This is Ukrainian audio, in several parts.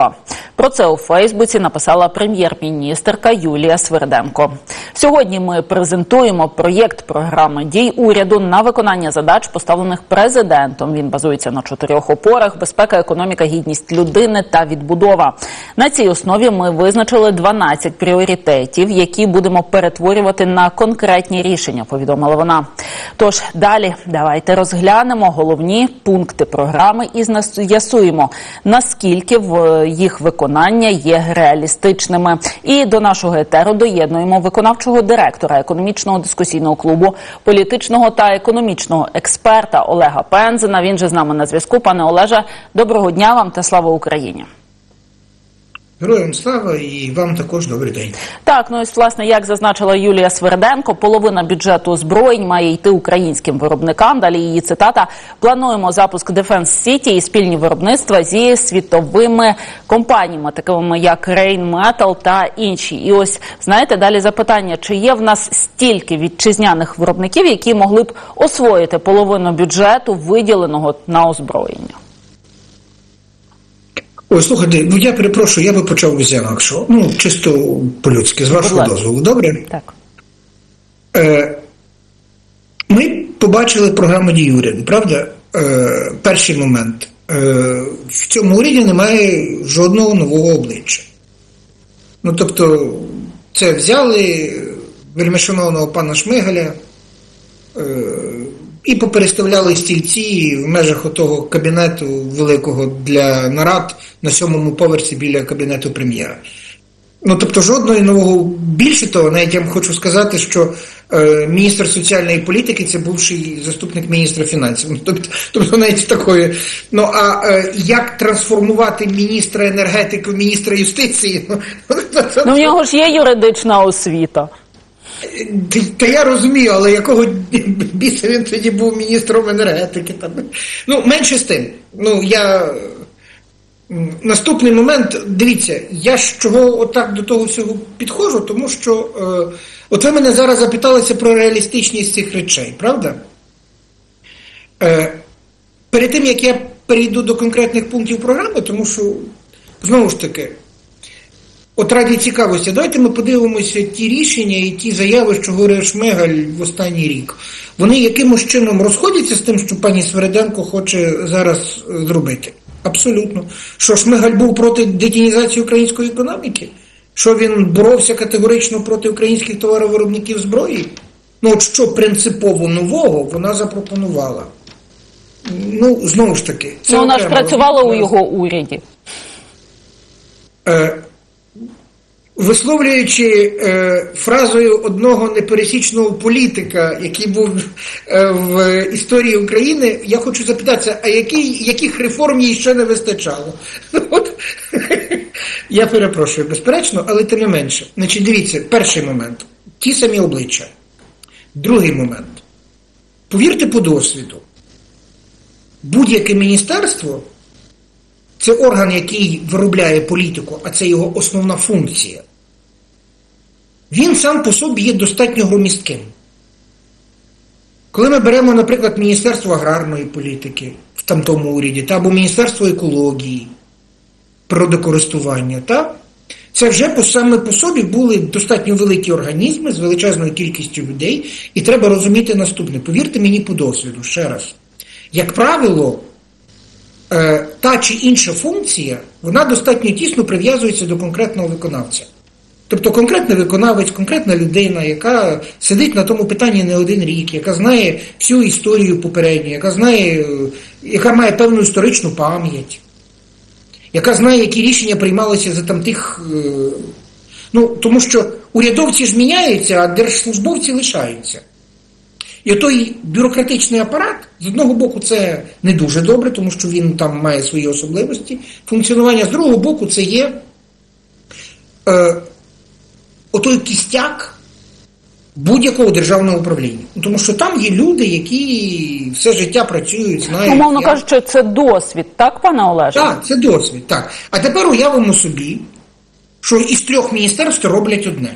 off. Про це у Фейсбуці написала прем'єр-міністерка Юлія Сверденко. Сьогодні ми презентуємо проєкт програми дій уряду на виконання задач, поставлених президентом. Він базується на чотирьох опорах: безпека, економіка, гідність людини та відбудова. На цій основі ми визначили 12 пріоритетів, які будемо перетворювати на конкретні рішення. Повідомила вона. Тож далі давайте розглянемо головні пункти програми і з'ясуємо, наскільки в їх виконання є реалістичними. І до нашого етеру доєднуємо виконавчого директора економічного дискусійного клубу, політичного та економічного експерта Олега Пензена. Він же з нами на зв'язку. Пане Олеже, доброго дня вам та слава Україні. Героям слава і вам також добрий день. Так, ну ось власне, як зазначила Юлія Сверденко, половина бюджету озброєнь має йти українським виробникам. Далі її цитата: плануємо запуск Defense City і спільні виробництва зі світовими компаніями, такими як Rheinmetall та інші. І ось знаєте, далі запитання: чи є в нас стільки вітчизняних виробників, які могли б освоїти половину бюджету, виділеного на озброєння? Ой, слухайте, ну я перепрошую, я би почав з інакшого. Ну, чисто по-людськи, з вашого дозволу, добре? Так. Е, ми побачили програму дій уряду, правда? Е, перший момент. Е, в цьому уряді немає жодного нового обличчя. Ну, тобто, це взяли вельмишановного пана Шмигаля е, і попереставляли стільці в межах отого кабінету великого для нарад на сьомому поверсі біля кабінету прем'єра. Ну, тобто, жодного нового більше того, навіть я вам хочу сказати, що е, міністр соціальної політики це бувший заступник міністра фінансів. Ну, Тобто, тобто навіть такої. Ну а е, як трансформувати міністра енергетики в міністра юстиції? Ну, Ну в нього ж є юридична освіта. Та, я розумію, але якого біса він тоді був міністром енергетики? Там. Ну, менше з тим. Ну, я. Наступний момент, дивіться, я з чого отак до того всього підходжу, тому що е, от ви мене зараз запиталися про реалістичність цих речей, правда? Е, перед тим як я перейду до конкретних пунктів програми, тому що знову ж таки, От раді цікавості, давайте ми подивимося ті рішення і ті заяви, що говорив Шмигаль в останній рік. Вони якимось чином розходяться з тим, що пані Свереденко хоче зараз зробити? Абсолютно. Що Шмигаль був проти детінізації української економіки? Що він боровся категорично проти українських товаровиробників зброї? Ну, от що принципово нового вона запропонувала? Ну, знову ж таки, це ну, вона ж працювала у його уряді. Е, Висловлюючи е, фразою одного непересічного політика, який був е, в історії України, я хочу запитатися, а який, яких реформ їй ще не вистачало? Ну, От, я перепрошую, безперечно, але тим не менше. Значить, дивіться, перший момент ті самі обличчя. Другий момент. Повірте по досвіду, будь-яке міністерство це орган, який виробляє політику, а це його основна функція. Він сам по собі є достатньо громістким. Коли ми беремо, наприклад, Міністерство аграрної політики в тамтому уряді, та, або Міністерство екології, природокористування, та, це вже по, саме по собі були достатньо великі організми з величезною кількістю людей, і треба розуміти наступне. Повірте мені по досвіду, ще раз. Як правило, е, та чи інша функція, вона достатньо тісно прив'язується до конкретного виконавця. Тобто конкретний виконавець, конкретна людина, яка сидить на тому питанні не один рік, яка знає всю історію попередню, яка знає, е, яка має певну історичну пам'ять, яка знає, які рішення приймалися за там тих. е, Ну, тому що урядовці ж міняються, а держслужбовці лишаються. І той бюрократичний апарат, з одного боку, це не дуже добре, тому що він там має свої особливості функціонування, з другого боку, це є е, отой кістяк будь-якого державного управління. Ну, Тому що там є люди, які все життя працюють, знають. Умовно як- кажучи, це досвід, так, пане Олеже? так, це досвід. Так. А тепер уявимо собі, що із трьох міністерств роблять одне.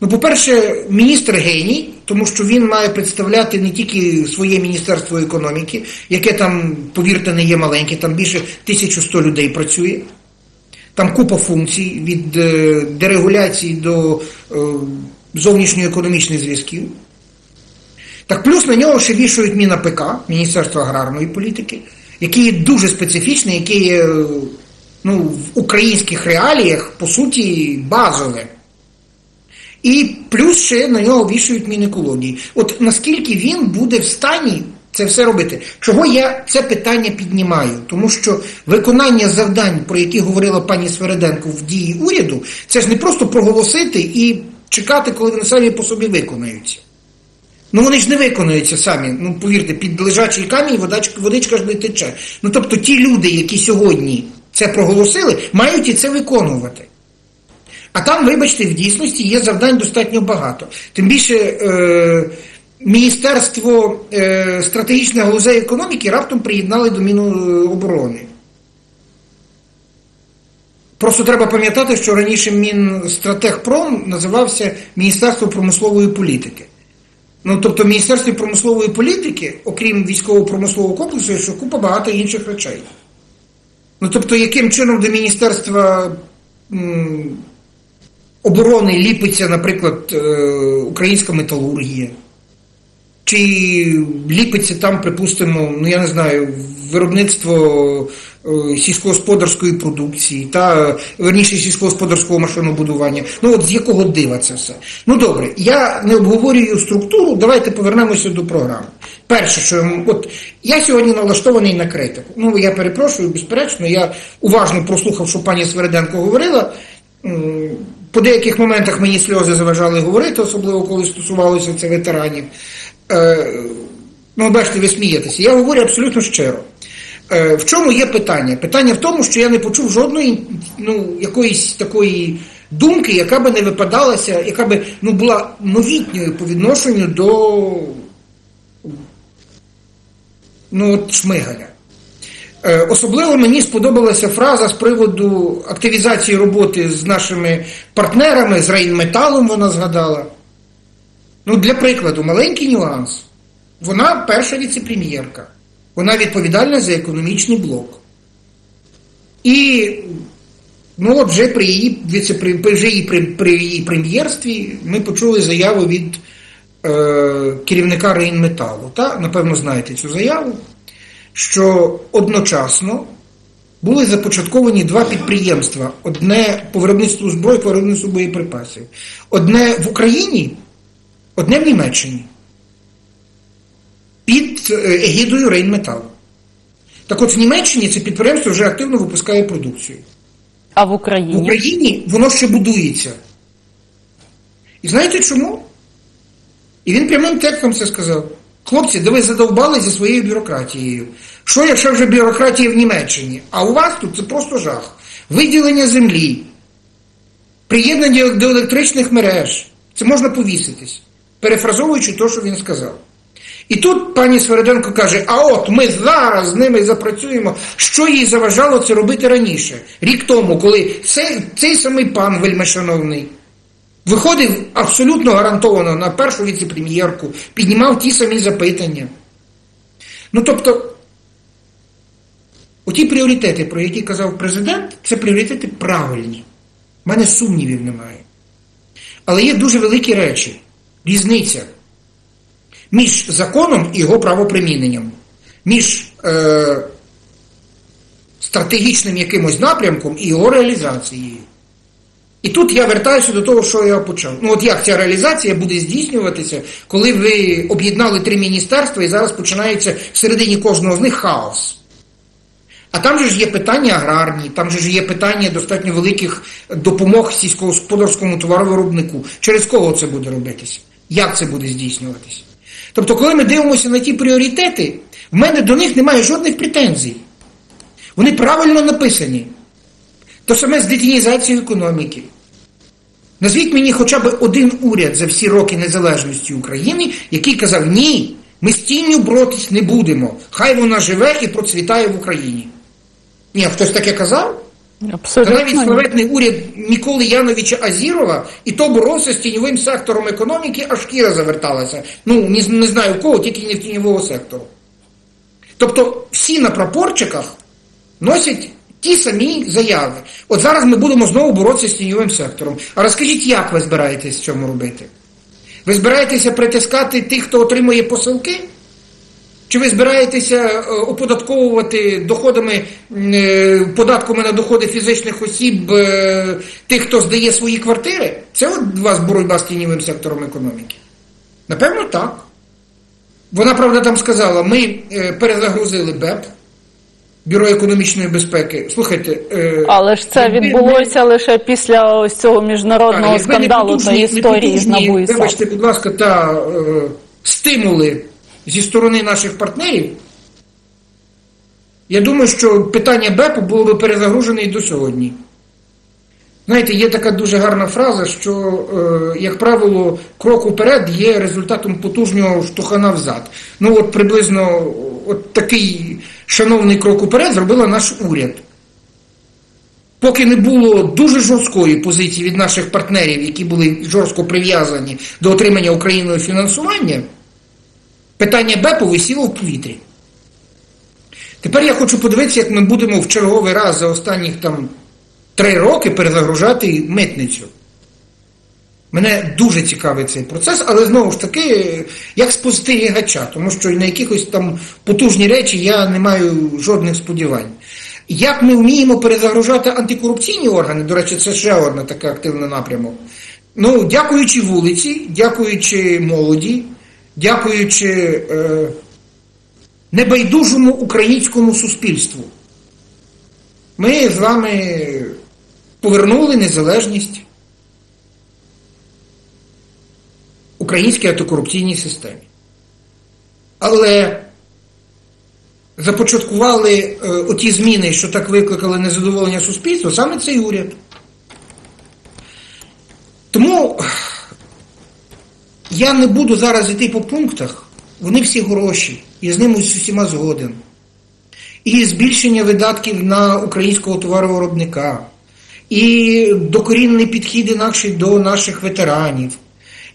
Ну, по-перше, міністр геній, тому що він має представляти не тільки своє Міністерство економіки, яке там, повірте, не є маленьке, там більше 1100 людей працює. Там купа функцій від е, дерегуляції до е, зовнішньоекономічних зв'язків. Так плюс на нього ще вішають Міна ПК, Міністерство аграрної політики, яке є дуже специфічне, яке є е, ну, в українських реаліях, по суті, базове. І плюс ще на нього вішають Мінекології. От наскільки він буде в стані це все робити? Чого я це питання піднімаю? Тому що виконання завдань, про які говорила пані Свереденко в дії уряду, це ж не просто проголосити і чекати, коли вони самі по собі виконаються. Ну вони ж не виконуються самі. Ну повірте, під лежачий камінь водичка, водичка ж не тече. Ну тобто ті люди, які сьогодні це проголосили, мають і це виконувати. А там, вибачте, в дійсності є завдань достатньо багато. Тим більше е, Міністерство е, стратегічної галузей економіки раптом приєднали до Міноборони. Просто треба пам'ятати, що раніше Мінстратегпром називався Міністерство промислової політики. Ну, тобто, в Міністерстві промислової політики, окрім військово-промислового комплексу, є ще купа багато інших речей. Ну, тобто, яким чином до Міністерства м, оборони ліпиться, наприклад, е, українська металургія? Чи ліпиться там, припустимо, ну я не знаю, виробництво е, сільськогосподарської продукції, та е, верніше сільськогосподарського машинобудування. Ну от з якого дива це все? Ну добре, я не обговорюю структуру, давайте повернемося до програми. Перше, що от я сьогодні налаштований на критику. Ну я перепрошую, безперечно, я уважно прослухав, що пані Свереденко говорила. По деяких моментах мені сльози заважали говорити, особливо коли стосувалося це ветеранів. Е, ну, бачите, ви смієтеся. Я говорю абсолютно щиро. Е, в чому є питання? Питання в тому, що я не почув жодної ну, якоїсь такої думки, яка би не випадалася, яка би ну, була новітньою по відношенню до ну, от Шмигаля. Е, Особливо мені сподобалася фраза з приводу активізації роботи з нашими партнерами, з Рейнметалом вона згадала. Ну, для прикладу, маленький нюанс. Вона перша віцепрем'єрка. Вона відповідальна за економічний блок. І ну, от вже при її, вже її, при, при її прем'єрстві ми почули заяву від е, керівника Рейнметалу. Та, напевно, знаєте цю заяву що одночасно були започатковані два підприємства: одне по виробництву зброї, по виробництву боєприпасів. Одне в Україні, одне в Німеччині. Під е, егідою Рейнметалу. Так от в Німеччині це підприємство вже активно випускає продукцію. А в Україні В Україні? Україні воно ще будується. І знаєте чому? І він прямим текстом це сказав. Хлопці, де ви задовбали зі своєю бюрократією. Що якщо вже бюрократія в Німеччині? А у вас тут це просто жах. Виділення землі, приєднання до електричних мереж. Це можна повіситись, перефразовуючи те, що він сказав. І тут пані Свереденко каже: а от ми зараз з ними запрацюємо, що їй заважало це робити раніше, рік тому, коли цей, цей самий пан вельмишановний виходив абсолютно гарантовано на першу віцепрем'єрку, піднімав ті самі запитання. Ну тобто, оті пріоритети, про які казав президент, це пріоритети правильні. У мене сумнівів немає. Але є дуже великі речі, різниця між законом і його правоприміненням, між е, стратегічним якимось напрямком і його реалізацією. І тут я вертаюся до того, що я почав. Ну от як ця реалізація буде здійснюватися, коли ви об'єднали три міністерства і зараз починається всередині кожного з них хаос. А там же ж є питання аграрні, там же ж є питання достатньо великих допомог сільськогосподарському товаровиробнику. Через кого це буде робитися? Як це буде здійснюватися? Тобто, коли ми дивимося на ті пріоритети, в мене до них немає жодних претензій. Вони правильно написані. То саме з детінізацією економіки. Назвіть мені хоча б один уряд за всі роки незалежності України, який казав, ні, ми з тінню боротись не будемо. Хай вона живе і процвітає в Україні. Ні, хтось таке казав? Та навіть славетний уряд Миколи Яновича Азірова і то боровся з тіньовим сектором економіки, аж шкіра заверталася. Ну, не, не знаю у кого, тільки не в тіньового сектору. Тобто всі на прапорчиках носять ті самі заяви. От зараз ми будемо знову боротися з тіньовим сектором. А розкажіть, як ви збираєтесь в цьому робити? Ви збираєтеся притискати тих, хто отримує посилки? Чи ви збираєтеся е, оподатковувати доходами, е, податками на доходи фізичних осіб е, тих, хто здає свої квартири? Це от у вас боротьба з тіньовим сектором економіки? Напевно, так. Вона, правда, там сказала, ми перезагрузили БЕП, Бюро економічної безпеки. Слухайте, Але ж це якби ми- відбулося лише після ось цього міжнародного скандалу та історії з НАБУ і САП. Вибачте, будь ласка, та е, стимули зі сторони наших партнерів. Я думаю, що питання БЕПу було би перезагружене і до сьогодні. Знаєте, є така дуже гарна фраза, що, е, як правило, крок уперед є результатом потужнього штовхана взад. Ну, от приблизно от такий шановний крок уперед зробила наш уряд. Поки не було дуже жорсткої позиції від наших партнерів, які були жорстко прив'язані до отримання Україною фінансування, питання БЕПу висіло в повітрі. Тепер я хочу подивитися, як ми будемо в черговий раз за останніх там три роки перезагружати митницю. Мене дуже цікавить цей процес, але знову ж таки, як спостерігача, тому що на якихось там потужні речі я не маю жодних сподівань. Як ми вміємо перезагружати антикорупційні органи, до речі, це ще одна така активна напрямок. Ну, дякуючи вулиці, дякуючи молоді, дякуючи е, небайдужому українському суспільству, ми з вами повернули незалежність українській антикорупційній системі. Але започаткували е, оті зміни, що так викликали незадоволення суспільства, саме цей уряд. Тому я не буду зараз йти по пунктах, вони всі гроші, я з ними з усіма згоден. І збільшення видатків на українського товаровиробника, і докорінний підхід інакший до наших ветеранів,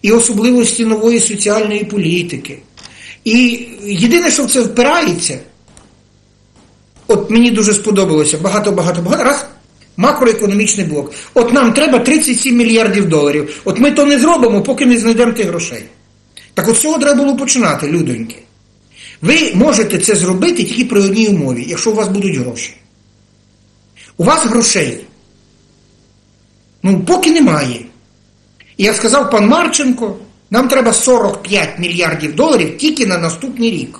і особливості нової соціальної політики. І єдине, що в це впирається, от мені дуже сподобалося багато-багато багато раз. Макроекономічний блок. От нам треба 37 мільярдів доларів. От ми то не зробимо, поки не знайдемо тих грошей. Так от цього треба було починати, людоньки. Ви можете це зробити тільки при одній умові, якщо у вас будуть гроші. У вас грошей. Ну, поки немає. І як сказав пан Марченко, нам треба 45 мільярдів доларів тільки на наступний рік.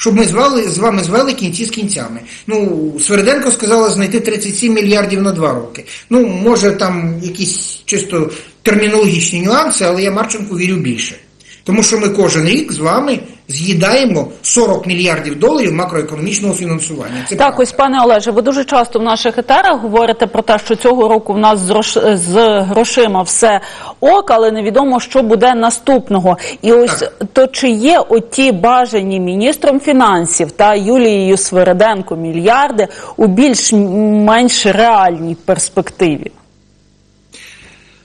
Щоб ми звали, з вами звели кінці з кінцями. Ну, Свериденко сказала знайти 37 мільярдів на два роки. Ну, може, там якісь чисто термінологічні нюанси, але я Марченку вірю більше. Тому що ми кожен рік з вами з'їдаємо 40 мільярдів доларів макроекономічного фінансування. Це Так, правда. ось пане Олеже, ви дуже часто в наших етерах говорите про те, що цього року в нас з, грош- з грошима все ок, але невідомо, що буде наступного. І ось Так. то чи є оті бажані міністром фінансів та Юлією Свириденко мільярди у більш-менш реальній перспективі?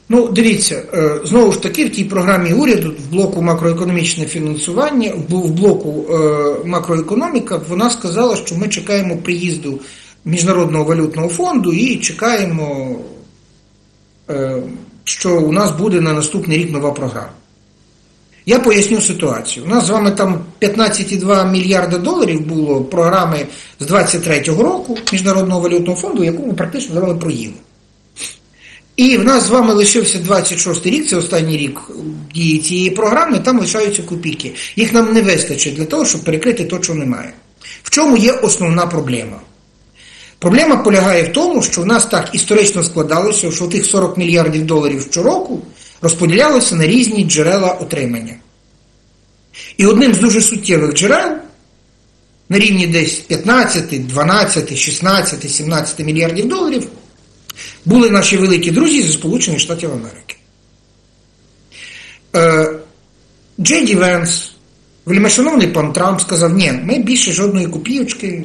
Ну, дивіться, е, знову ж таки, в тій програмі уряду в блоку макроекономічне фінансування, в блоку е, макроекономіка, вона сказала, що ми чекаємо приїзду Міжнародного валютного фонду і чекаємо, е, що у нас буде на наступний рік нова програма. Я поясню ситуацію. У нас з вами там 15,2 мільярда доларів було програми з 23-го року Міжнародного валютного фонду, яку ми практично з вами проїли. І в нас з вами лишився 26 рік, це останній рік дії цієї програми, там лишаються копійки. Їх нам не вистачить для того, щоб перекрити те, що немає. В чому є основна проблема? Проблема полягає в тому, що в нас так історично складалося, що тих 40 мільярдів доларів щороку розподілялося на різні джерела отримання. І одним з дуже суттєвих джерел на рівні десь 15, 12, 16, 17 мільярдів доларів були наші великі друзі зі Сполучених Штатів Америки. Е, Джей Ді Венс, вельмишановний пан Трамп сказав, ні, ми більше жодної копійочки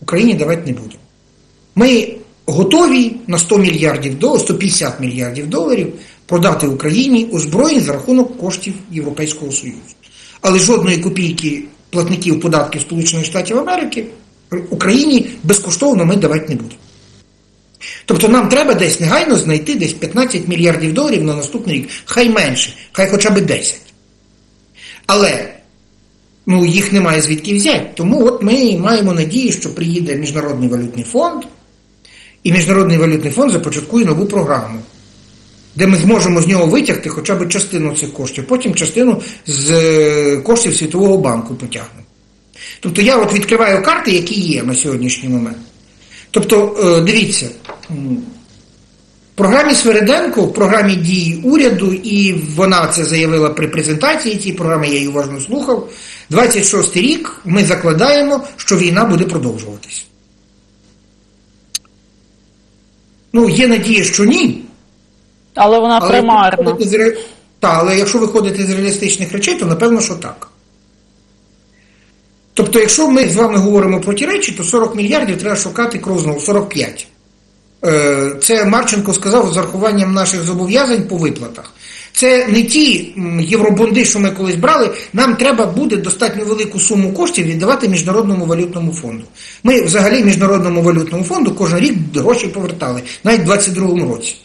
Україні давати не будемо. Ми готові на 100 мільярдів доларів, 150 мільярдів доларів продати Україні озброєнь за рахунок коштів Європейського Союзу. Але жодної копійки платників податків Сполучених Штатів Америки Україні безкоштовно ми давати не будемо. Тобто нам треба десь негайно знайти десь 15 мільярдів доларів на наступний рік. Хай менше, хай хоча б 10. Але ну, їх немає звідки взяти. Тому от ми маємо надію, що приїде Міжнародний валютний фонд, і Міжнародний валютний фонд започаткує нову програму, де ми зможемо з нього витягти хоча б частину цих коштів, потім частину з е, коштів Світового банку потягнемо. Тобто я от відкриваю карти, які є на сьогоднішній момент. Тобто, е, дивіться, в програмі Свериденко, в програмі дій уряду, і вона це заявила при презентації цієї програми, я її уважно слухав. 26 рік ми закладаємо, що війна буде продовжуватися. Ну, є надія, що ні. Але вона Але примарна. з Та, але якщо виходити з реалістичних речей, то напевно, що так. Тобто, якщо ми з вами говоримо про ті речі, то 40 мільярдів треба шукати кров знову 45. Е, Це Марченко сказав з урахуванням наших зобов'язань по виплатах. Це не ті євробонди, що ми колись брали. Нам треба буде достатньо велику суму коштів віддавати Міжнародному валютному фонду. Ми взагалі Міжнародному валютному фонду кожен рік гроші повертали, навіть в 22-му році.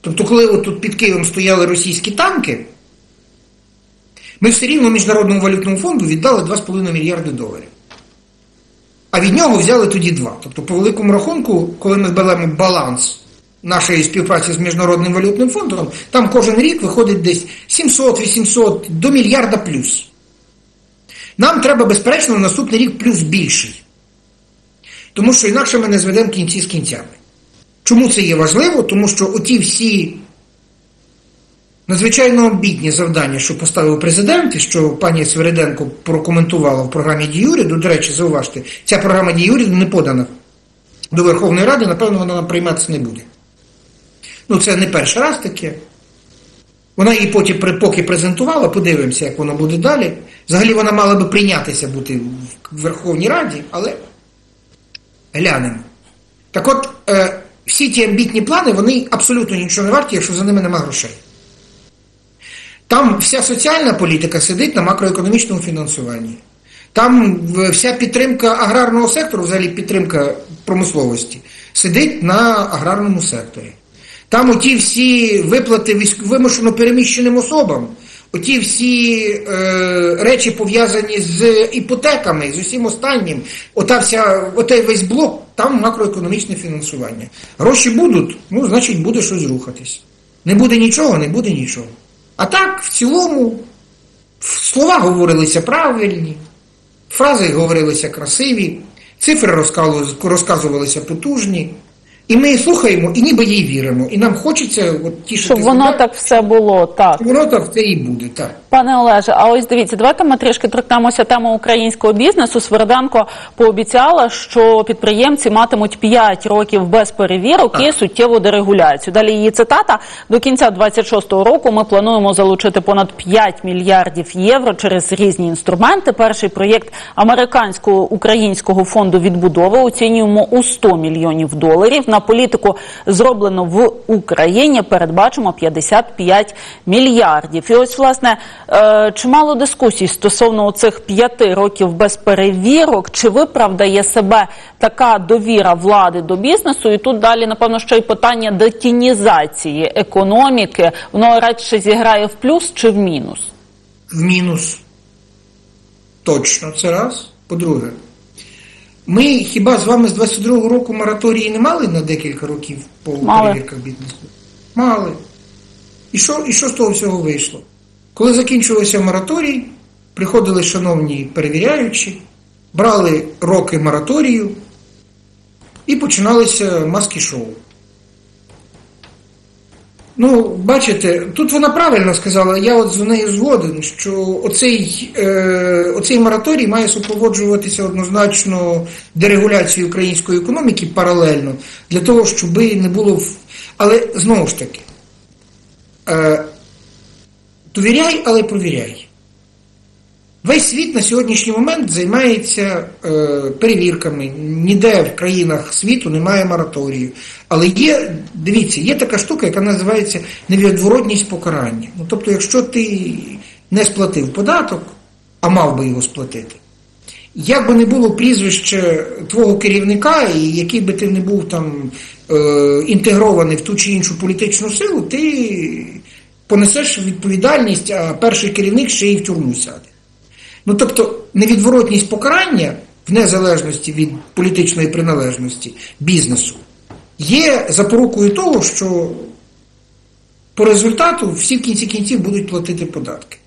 Тобто, коли тут під Києвом стояли російські танки, ми все рівно Міжнародному валютному фонду віддали 2,5 мільярди доларів. А від нього взяли тоді два. Тобто, по великому рахунку, коли ми беремо баланс нашої співпраці з Міжнародним валютним фондом, там кожен рік виходить десь 700-800 до мільярда плюс. Нам треба, безперечно, на наступний рік плюс більший. Тому що інакше ми не зведемо кінці з кінцями. Чому це є важливо? Тому що оті всі надзвичайно обідні завдання, що поставив президент, і що пані Свериденко прокоментувала в програмі дій уряду, до речі, зауважте, ця програма дій уряду не подана до Верховної Ради, напевно, вона нам прийматися не буде. Ну, це не перший раз таке. Вона її потім поки презентувала, подивимося, як воно буде далі. Взагалі вона мала би прийнятися бути в Верховній Раді, але глянемо. Так от, е, всі ті амбітні плани, вони абсолютно нічого не варті, якщо за ними нема грошей. Там вся соціальна політика сидить на макроекономічному фінансуванні. Там вся підтримка аграрного сектору, взагалі підтримка промисловості, сидить на аграрному секторі. Там оті всі виплати вимушено переміщеним особам, оті всі е, речі пов'язані з іпотеками, з усім останнім, ота вся, отей весь блок, там макроекономічне фінансування. Гроші будуть, ну, значить, буде щось рухатись. Не буде нічого, не буде нічого. А так, в цілому, слова говорилися правильні, фрази говорилися красиві, цифри розказувалися потужні. І ми слухаємо, і ніби їй віримо. І нам хочеться от, тішити Щоб воно себе, так все було, так. воно так це і буде. Так. Пане Олеже, а ось дивіться, давайте ми трішки торкнемося теми українського бізнесу. Сверденко пообіцяла, що підприємці матимуть 5 років без перевірок і суттєву дерегуляцію. Далі її цитата до кінця 26-го року. Ми плануємо залучити понад 5 мільярдів євро через різні інструменти. Перший проєкт американського українського фонду відбудови оцінюємо у 100 мільйонів доларів. На політику зроблено в Україні. Передбачимо 55 мільярдів. І ось власне е, чимало дискусій стосовно цих п'яти років без перевірок. Чи виправдає себе така довіра влади до бізнесу? І тут далі, напевно, ще й питання детінізації економіки. Воно радше зіграє в плюс чи в мінус? В мінус. Точно, це раз. По-друге, ми хіба з вами з 22-го року мораторії не мали на декілька років по Мали. перевірках бізнесу? Мали. І що, і що з того всього вийшло? Коли закінчувався мораторій, приходили шановні перевіряючі, брали роки мораторію і починалися маски-шоу. Ну, бачите, тут вона правильно сказала, я от з нею згоден, що оцей, е, оцей мораторій має супроводжуватися однозначно дерегуляцією української економіки паралельно, для того, щоб не було. в- Але знову ж таки, е, довіряй, але провіряй. Весь світ на сьогоднішній момент займається е, перевірками. Ніде в країнах світу немає мораторію. Але є, дивіться, є така штука, яка називається невідворотність покарання. Ну, тобто, якщо ти не сплатив податок, а мав би його сплатити, як би не було прізвище твого керівника, і який би ти не був там е, інтегрований в ту чи іншу політичну силу, ти понесеш відповідальність, а перший керівник ще й в тюрму сяде. Ну тобто невідворотність покарання в незалежності від політичної приналежності бізнесу є запорукою того, що по результату всі в кінці кінців будуть платити податки.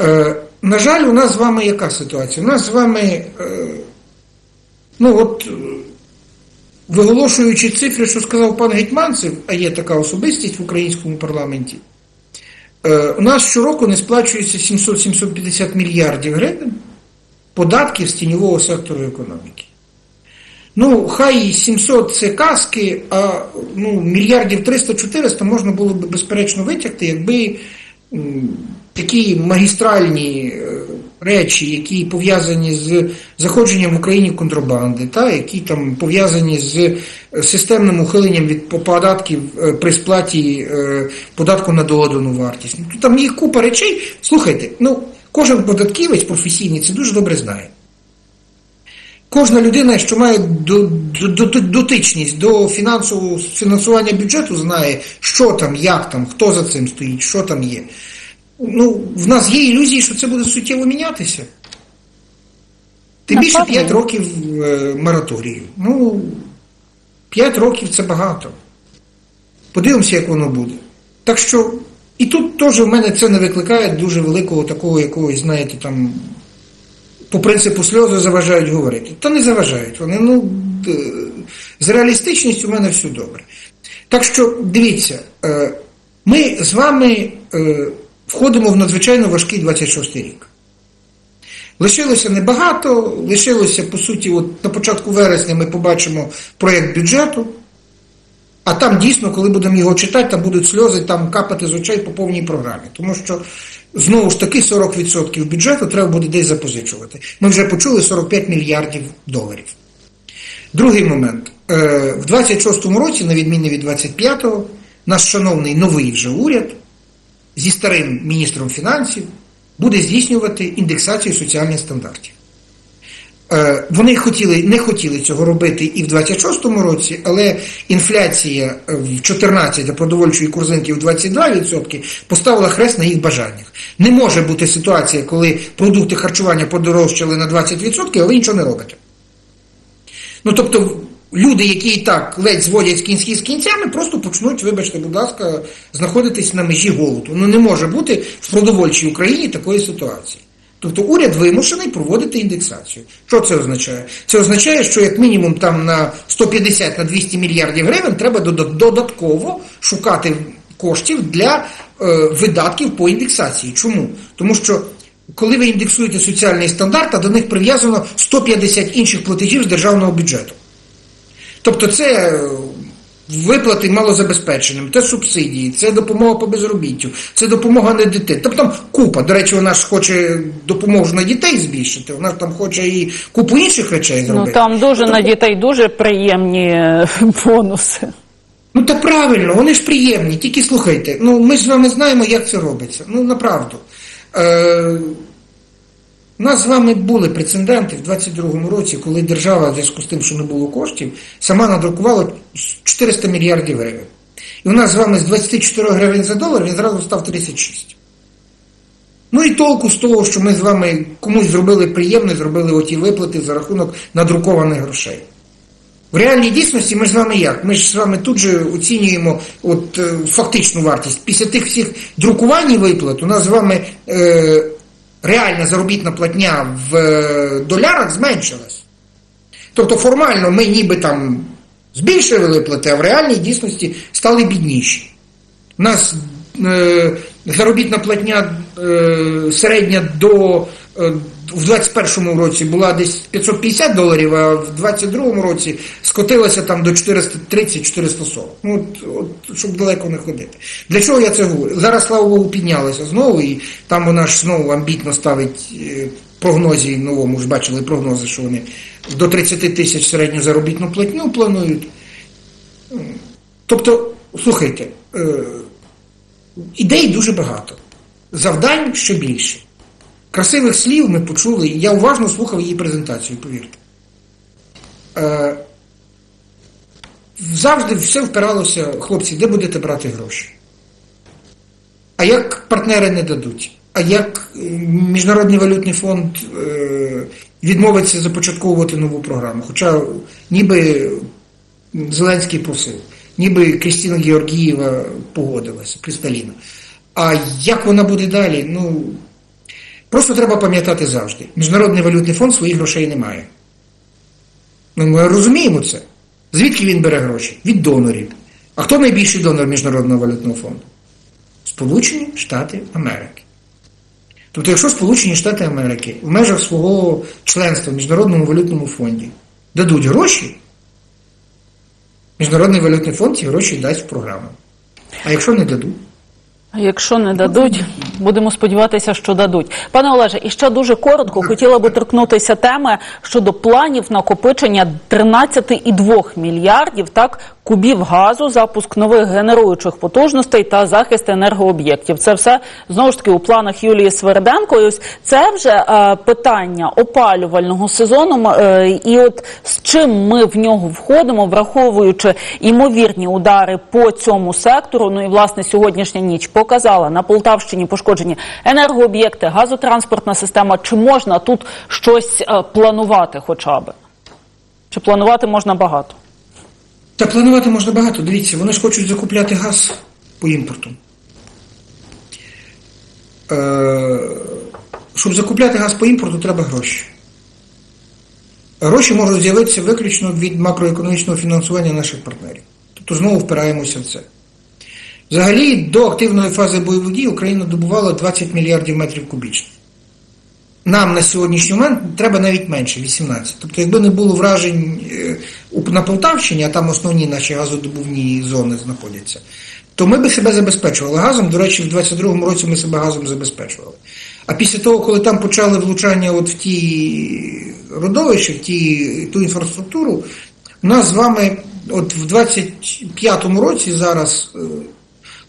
Е, на жаль, у нас з вами яка ситуація? У нас з вами, е, ну от, е, виголошуючи цифри, що сказав пан Гетьманцев, а є така особистість в українському парламенті, у нас щороку не сплачується 700-750 мільярдів гривень податків з тіньового сектору економіки. Ну, хай 700 це казки, а ну, мільярдів 300-400 можна було б безперечно витягти, якби такі магістральні е, речі, які пов'язані з заходженням в Україні контрабанди, та, які там пов'язані з е, системним ухиленням від податків е, при сплаті е, податку на додану вартість. Ну, там є купа речей. Слухайте, ну, кожен податківець професійний це дуже добре знає. Кожна людина, що має до- до- до- дотичність до фінансового фінансування бюджету, знає, що там, як там, хто за цим стоїть, що там є. Ну, в нас є ілюзії, що це буде суттєво мінятися. Тим більше 5 років е, мораторію. Ну, 5 років це багато. Подивимося, як воно буде. Так що, і тут теж в мене це не викликає дуже великого такого якогось, знаєте, там по принципу сльози заважають говорити. Та не заважають вони. Ну, з реалістичністю в мене все добре. Так що, дивіться, е, ми з вами е, входимо в надзвичайно важкий 26 рік. Лишилося небагато, лишилося, по суті, от на початку вересня ми побачимо проєкт бюджету. А там дійсно, коли будемо його читати, там будуть сльози там капати з очей по повній програмі. Тому що знову ж таки 40% бюджету треба буде десь запозичувати. Ми вже почули 45 мільярдів доларів. Другий момент. Е, В 26-му році, на відміну від 25-го, наш шановний новий вже уряд зі старим міністром фінансів буде здійснювати індексацію соціальних стандартів. Е, Вони хотіли, не хотіли цього робити і в 26-му році, але інфляція в 14, а продовольчої корзинки в 22% поставила хрест на їх бажаннях. Не може бути ситуація, коли продукти харчування подорожчали на 20%, а ви нічого не робите. Ну тобто, люди, які і так ледь зводять кінські з кінцями, просто почнуть, вибачте, будь ласка, знаходитись на межі голоду. Ну не може бути в продовольчій Україні такої ситуації. Тобто уряд вимушений проводити індексацію. Що це означає? Це означає, що як мінімум там на 150 на 200 мільярдів гривень треба додатково шукати коштів для е, видатків по індексації. Чому? Тому що коли ви індексуєте соціальний стандарт, а до них прив'язано 150 інших платежів з державного бюджету. Тобто це е, виплати малозабезпеченим, це субсидії, це допомога по безробіттю, це допомога на дітей. Тобто там купа. До речі, вона ж хоче допомогу на дітей збільшити, вона ж там хоче і купу інших речей зробити. Ну там дуже на дітей дуже приємні е, бонуси. Ну та правильно, вони ж приємні, тільки слухайте. Ну ми ж з вами знаємо, як це робиться. Ну направду. Е, у нас з вами були прецеденти в 22-му році, коли держава, в зв'язку з тим, що не було коштів, сама надрукувала 400 мільярдів гривень. І у нас з вами з 24 гривень за долар він зразу став 36. Ну і толку з того, що ми з вами комусь зробили приємне, зробили оті виплати за рахунок надрукованих грошей. В реальній дійсності ми з вами як? Ми ж з вами тут же оцінюємо от, е, фактичну вартість. Після тих всіх друкувань і виплат у нас з вами е, реальна заробітна платня в е, долярах зменшилась. Тобто формально ми ніби там збільшили виплати, а в реальній дійсності стали бідніші. У нас заробітна платня е, середня до е, в 21-му році була десь 550 доларів, а в 22-му році скотилася там до 430-440. Ну, от, от, щоб далеко не ходити. Для чого я це говорю? Зараз, слава Богу, піднялася знову, і там вона ж знову амбітно ставить е, прогнозі новому, ж бачили прогнози, що вони до 30 тисяч середню заробітну платню планують. Тобто, слухайте, е, ідей дуже багато, завдань ще більше. Красивих слів ми почули, я уважно слухав її презентацію, повірте. Е, завжди все впиралося, хлопці, де будете брати гроші? А як партнери не дадуть? А як е, Міжнародний валютний фонд е, відмовиться започатковувати нову програму? Хоча ніби Зеленський просив, ніби Крістіна Георгієва погодилася, Кристаліна. А як вона буде далі? Ну, просто треба пам'ятати завжди. Міжнародний валютний фонд своїх грошей не має. Ну, ми розуміємо це. Звідки він бере гроші? Від донорів. А хто найбільший донор Міжнародного валютного фонду? Сполучені Штати Америки. Тобто, якщо Сполучені Штати Америки в межах свого членства в Міжнародному валютному фонді дадуть гроші, Міжнародний валютний фонд ці гроші дасть в програму. А якщо не дадуть? А Якщо не дадуть, будемо сподіватися, що дадуть. Пане Олеже, і ще дуже коротко хотіла би торкнутися теми щодо планів накопичення 13,2 мільярдів так кубів газу, запуск нових генеруючих потужностей та захист енергооб'єктів. Це все знову ж таки у планах Юлії Сверденко. І ось це вже е, питання опалювального сезону. Е, і от з чим ми в нього входимо, враховуючи імовірні удари по цьому сектору. Ну і власне сьогоднішня ніч показала на Полтавщині пошкоджені енергооб'єкти, газотранспортна система. Чи можна тут щось е, планувати, хоча би? Чи планувати можна багато? Та планувати можна багато. Дивіться, вони ж хочуть закупляти газ по імпорту. Е, щоб закупляти газ по імпорту, треба гроші. Гроші можуть з'явитися виключно від макроекономічного фінансування наших партнерів. Тобто знову впираємося в це. Взагалі, до активної фази бойових дій Україна добувала 20 мільярдів метрів кубічних. Нам на сьогоднішній момент треба навіть менше 18. Тобто, якби не було вражень е, на Полтавщині, а там основні наші газодобувні зони знаходяться, то ми би себе забезпечували газом. До речі, в 22-му році ми себе газом забезпечували. А після того, коли там почали влучання от в ті родовища, в ті, ту інфраструктуру, у нас з вами от в 25-му році зараз. е,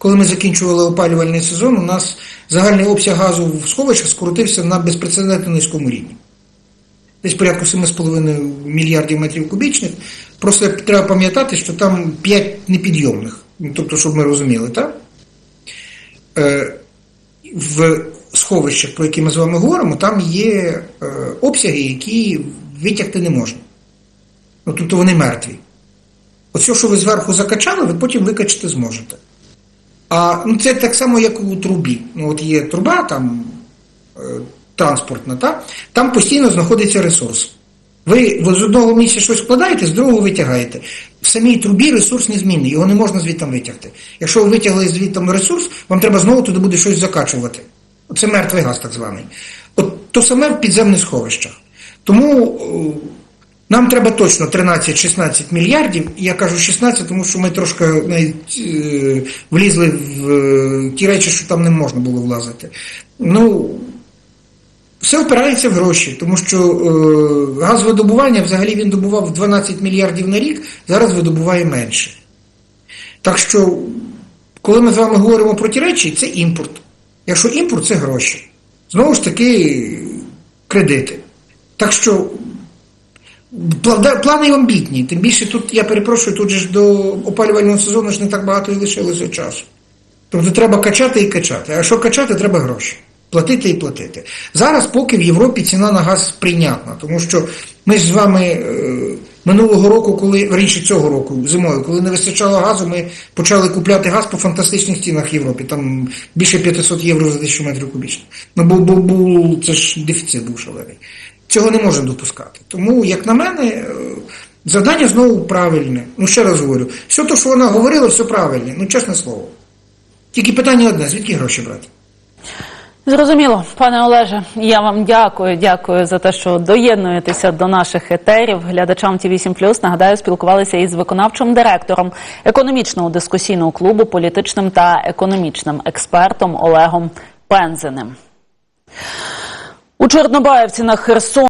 коли ми закінчували опалювальний сезон, у нас загальний обсяг газу в сховищах скоротився на безпрецедентно низькому рівні. Десь порядку 7,5 мільярдів метрів кубічних. Просто треба пам'ятати, що там 5 непідйомних. Ну, Тобто, щоб ми розуміли, так? Е, в сховищах, про які ми з вами говоримо, там є е, обсяги, які витягти не можна. Ну, тобто вони мертві. Оце, що ви зверху закачали, ви потім викачати зможете. А ну, це так само, як у трубі. Ну, от є труба там е, транспортна, та? там постійно знаходиться ресурс. Ви, з одного місця щось вкладаєте, з другого витягаєте. В самій трубі ресурс незмінний, його не можна звідти витягти. Якщо ви витягли звідти ресурс, вам треба знову туди буде щось закачувати. Це мертвий газ, так званий. От то саме в підземних сховищах. Тому е, нам треба точно 13-16 мільярдів. Я кажу 16, тому що ми трошки навіть е, влізли в е, ті речі, що там не можна було влазити. Ну, все впирається в гроші, тому що е, газовидобування взагалі він добував 12 мільярдів на рік, зараз видобуває менше. Так що, коли ми з вами говоримо про ті речі, це імпорт. Якщо імпорт, це гроші. Знову ж таки, кредити. Так що Плани амбітні. Тим більше тут, я перепрошую, тут же ж до опалювального сезону ж не так багато і лишилося часу. Тобто треба качати і качати. А що качати, треба гроші. Платити і платити. Зараз, поки в Європі ціна на газ прийнятна, тому що ми ж з вами е, минулого року, коли раніше цього року, зимою, коли не вистачало газу, ми почали купляти газ по фантастичних цінах в Європі. Там більше 500 євро за тисячу метрів кубічних. Ну, бо, бо, бо це ж дефіцит був шалений. Цього не можна допускати. Тому, як на мене, е, завдання знову правильне. Ну, ще раз говорю, все те, що вона говорила, все правильне, ну, чесне слово. Тільки питання одне: звідки гроші брати? Зрозуміло, пане Олеже, я вам дякую. Дякую за те, що доєднуєтеся до наших етерів. Глядачам ті 8 нагадаю, спілкувалися із виконавчим директором економічного дискусійного клубу, політичним та економічним експертом Олегом Пензеним. У Чорнобаївці на Херсон.